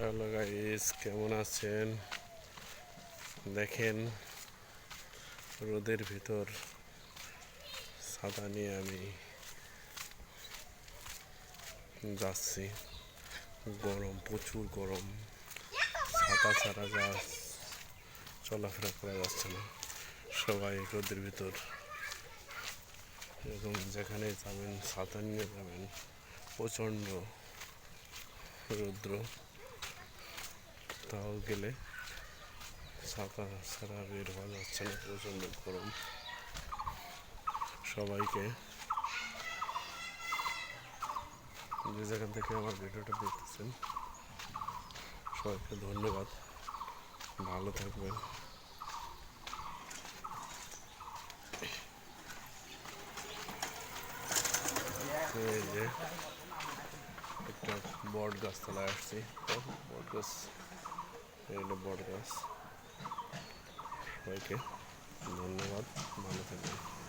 Hello guys কেমন আছেন? দেখেন, রোদের ভিতর ছাতা নিয়ে আমি যাচ্ছি। গরম, প্রচুর গরম। ছাতা ছাড়া যা চলাফেরা করা যাচ্ছে না। সবাই রোদের ভিতর। এরকম যেখানে যাবেন, ছাতা নিয়ে যাবেন, প্রচণ্ড রৌদ্র। তাও গেলে ছাতা ছাড়া বের হওয়া যাচ্ছে না, প্রচণ্ড গরম। সবাইকে যে যেখান থেকে আমার ভিডিওটা দেখতেছেন, সবাইকে ধন্যবাদ। ভালো থাকবেন। একটা বট গাছ তলায় আসছি। বট গাছ এটা বট গাছ সবাইকে ধন্যবাদ ভালো থাকবেন।